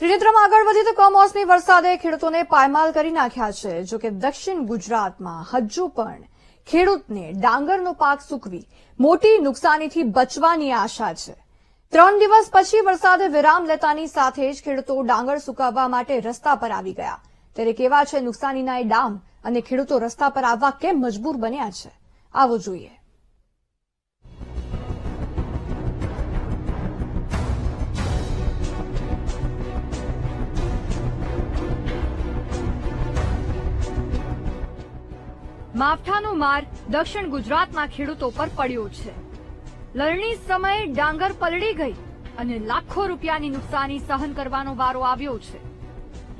ત્રિનેત્રમાં આગળ વધી તો કમોસમી વરસાદે ખેડૂતોને પાયમાલ કરી નાખ્યા છે. જો કે દક્ષિણ ગુજરાતમાં હજુ પણ ખેડૂતને ડાંગરનો પાક સૂકવી મોટી નુકસાનીથી બચવાની આશા છે. ત્રણ દિવસ પછી વરસાદે વિરામ લેતાની સાથે જ ખેડૂતો ડાંગર સુકાવવા માટે રસ્તા પર આવી ગયા. ત્યારે કેવા છે નુકસાનીના એ ડામ અને ખેડૂતો રસ્તા પર આવવા કેમ મજબૂર બન્યા છે? આવો જોઈએ. માવઠાનો માર દક્ષિણ ગુજરાતના ખેડૂતો પર પડ્યો છે. લણણી સમયે ડાંગર પલળી ગઈ અને લાખો રૂપિયાની નુકસાની સહન કરવાનો વારો આવ્યો છે.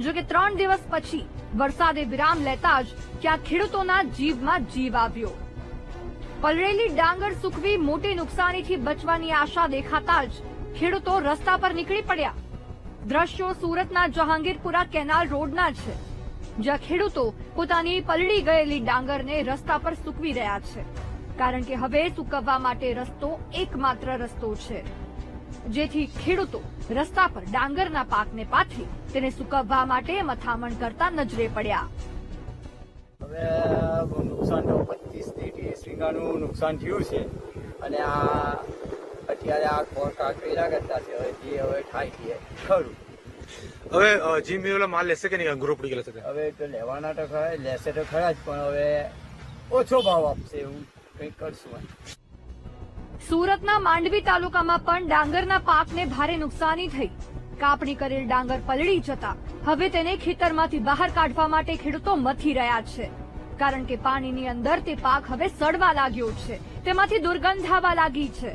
જો કે ત્રણ દિવસ પછી વરસાદે વિરામ લેતા જ ક્યાં ખેડૂતોના જીવમાં જીવ આવ્યો. પલળેલી ડાંગર સૂકવી મોટી નુકસાનીથી બચવાની આશા દેખાતા જ ખેડૂતો રસ્તા પર નીકળી પડ્યા. દ્રશ્યો સુરતના જહાંગીરપુરા કેનાલ રોડના છે. જ્યાં ખેડૂતો પોતાની પલળી ગયેલી ડાંગરને રસ્તા પર સૂકવી રહ્યા છે. કારણ કે હવે સૂકવવા માટે રસ્તો એકમાત્ર રસ્તો છે. જેથી ખેડૂતો રસ્તા પર ડાંગરના પાકને પાથરી તેને સૂકવવા માટે મથામણ કરતા નજરે પડ્યા. હવે નુકસાન પચીસથી ત્રીસ નુકસાન થયું છે. અને આ અત્યારે આ કોર્ટા કર્યા કરતા છે. હવે જે હવે થાય છે, ખરું. હવે જીમ મેળવેલા માલ લેશે કે નહીં? અંગૂરો પડી ગયેલા છે હવે તો લેવાના તો ખરા લેશે તો ખરા જ પણ હવે ઓછો ભાવ આપશે એવું કંઈક કરશું સુરતના માંડવી તાલુકામાં પણ ડાંગરના પાકને ભારે નુકસાની થઈ. કાપણી કરેલ ડાંગર પલળી જતા હવે તેને ખેતરમાંથી બહાર કાઢવા માટે ખેડૂતો મથી રહ્યા છે. કારણ કે પાણીની અંદર તે પાક હવે સડવા લાગ્યો છે. તેમાંથી દુર્ગંધ આવવા લાગી છે.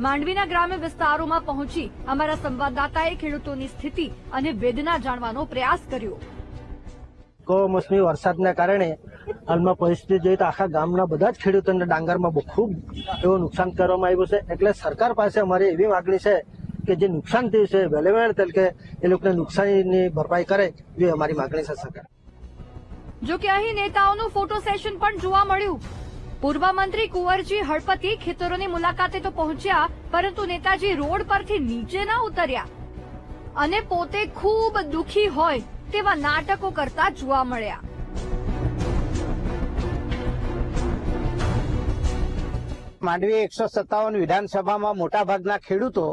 માંડવીના ગ્રામ્ય વિસ્તારોમાં પહોંચી અમારા સંવાદદાતાએ ખેડૂતોની સ્થિતિ અને વેદના જાણવાનો પ્રયાસ કર્યો. કમોસમી વરસાદના કારણે હાલમાં પરિસ્થિતિ જોઈએ તો આખા ગામના બધા જ ખેડૂતોને ડાંગરમાં બહુ ખૂબ એવું નુકસાન કરવામાં આવ્યું છે. એટલે સરકાર પાસે અમારી એવી માગણી છે કે જે નુકસાન થયું છે વહેલે વહેલે તરીકે એ લોકોને નુકસાનીની ભરપાઈ કરે એ અમારી માગણી છે સરકાર. જો કે અહીં નેતાઓનું ફોટો સેશન પણ જોવા મળ્યું. પૂર્વ મંત્રી કુંવરજી હળપતિ ખેતરોની મુલાકાતે તો પહોંચ્યા, પરંતુ નેતાજી રોડ પરથી નીચે ના ઉતર્યા. અને પોતે ખૂબ દુખી હોય તેવા નાટકો કરતા જોવા મળ્યા. માંડવી એકસો સત્તાવન વિધાનસભામાં મોટાભાગના ખેડૂતો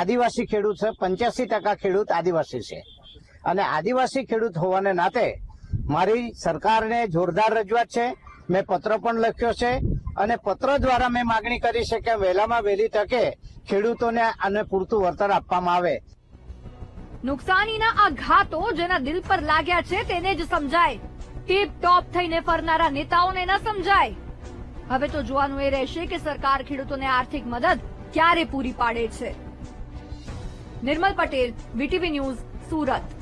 આદિવાસી ખેડૂત છે, પંચ્યાસી ટકા ખેડૂત આદિવાસી છે. અને આદિવાસી ખેડૂત હોવાને નાતે મારી સરકારને જોરદાર રજૂઆત છે મેં પત્ર પણ લખ્યો છે અને પત્ર દ્વારા મેં માગણી કરી છે કે વહેલામાં વહેલી તકે ખેડૂતોને આને પૂરતું વળતર આપવામાં આવે. નુકસાનીના આ ઘાતો જેના દિલ પર લાગ્યા છે તેને જ સમજાય. ટીપ ટોપ થઈને ફરનારા નેતાઓને ન સમજાય. હવે તો જોવાનું એ રહેશે કે સરકાર ખેડૂતોને આર્થિક મદદ ક્યારે પૂરી પાડે છે. Nirmal Patel, VTV news, Surat.